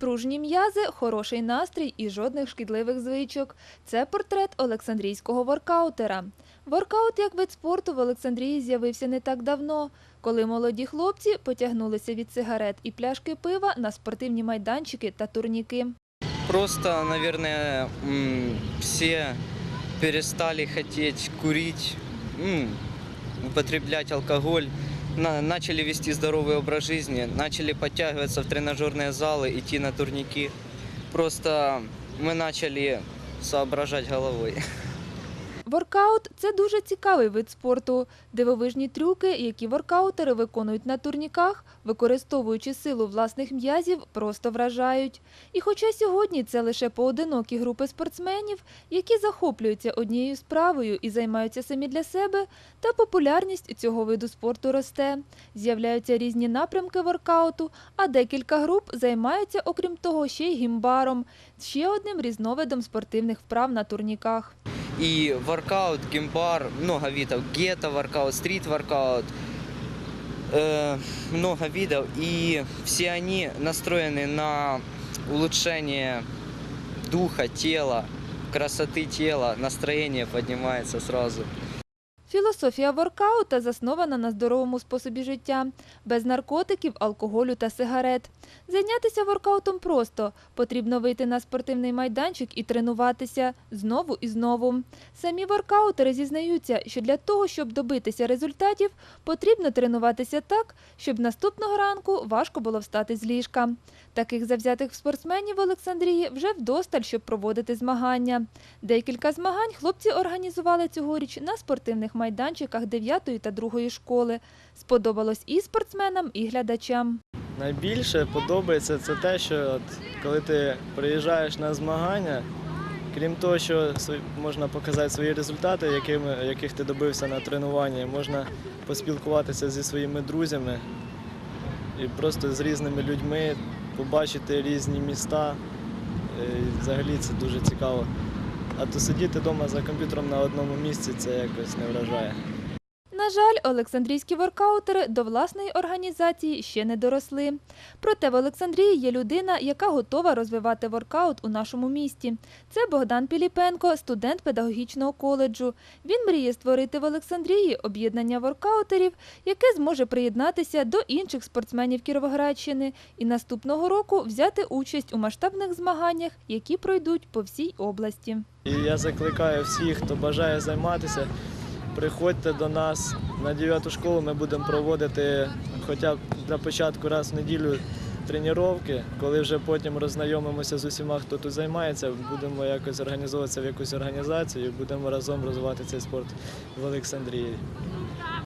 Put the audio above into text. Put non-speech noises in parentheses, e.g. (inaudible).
Пружні м'язи, хороший настрій і жодних шкідливих звичок. Це портрет Олександрійського воркаутера. Воркаут як вид спорту в Олександрії з'явився не так давно, коли молоді хлопці потягнулися від сигарет і пляшки пива на спортивні майданчики та турніки. Просто, наверное, м, все перестали хотеть курить, м, алкоголь, начали вести здоровый образ жизни, начали подтягиваться в тренажерные залы, идти на турники. Просто мы начали соображать головой. (laughs) Воркаут це дуже цікавий вид спорту. Дивовижні трюки, які воркаутери виконують на турніках, використовуючи силу власних м'язів, просто вражають. І хоча сьогодні це лише поодинокі групи спортсменів, які захоплюються однією справою і займаються самі для себе, та популярність цього виду спорту росте. З'являються різні напрямки воркауту, а декілька груп займаються, окрім того, ще й гімбаром, ще одним різновидом спортивних вправ на турніках И воркаут, геймбар, много видов. Гетто воркаут, стрит воркаут, э, много видов. И все они настроены на улучшение духа, тела, красоты тела, настроение поднимается сразу. Філософія воркаута заснована на здоровому способі життя, без наркотиків, алкоголю та сигарет. Зайнятися воркаутом просто. Потрібно вийти на спортивний майданчик і тренуватися знову і знову. Самі воркаутери зізнаються, що для того, щоб добитися результатів, потрібно тренуватися так, щоб наступного ранку важко було встати з ліжка. Таких завзятих спортсменів в Олександрії вже вдосталь, щоб проводити змагання. Декілька змагань хлопці організували цьогоріч на спортивних майданчиках 9 та 2 школи. Сподобалось і спортсменам, і глядачам. Найбільше подобається це те, що от, коли ти приїжджаєш на змагання, крім того, що можна показати свої результати, якими, яких ти добився на тренуванні, можна поспілкуватися зі своїми друзями і просто з різними людьми, побачити різні міста. Е, і Взагалі це дуже цікаво. А то сидіти вдома за комп'ютером на одному місці це якось не вражає. На жаль, олександрійські воркаутери до власної організації ще не доросли. Проте в Олександрії є людина, яка готова розвивати воркаут у нашому місті. Це Богдан Піліпенко, студент педагогічного коледжу. Він мріє створити в Олександрії об'єднання воркаутерів, яке зможе приєднатися до інших спортсменів Кіровоградщини і наступного року взяти участь у масштабних змаганнях, які пройдуть по всій області. Я закликаю всіх, хто бажає займатися, приходьте до нас на 9 школу. Ми будемо проводити хоча б для початку раз в неділю тренування. Коли вже потім роззнайомимося з усіма, хто тут займається, будемо якось організовуватися в якусь організацію і будемо разом розвивати цей спорт в Олександрії.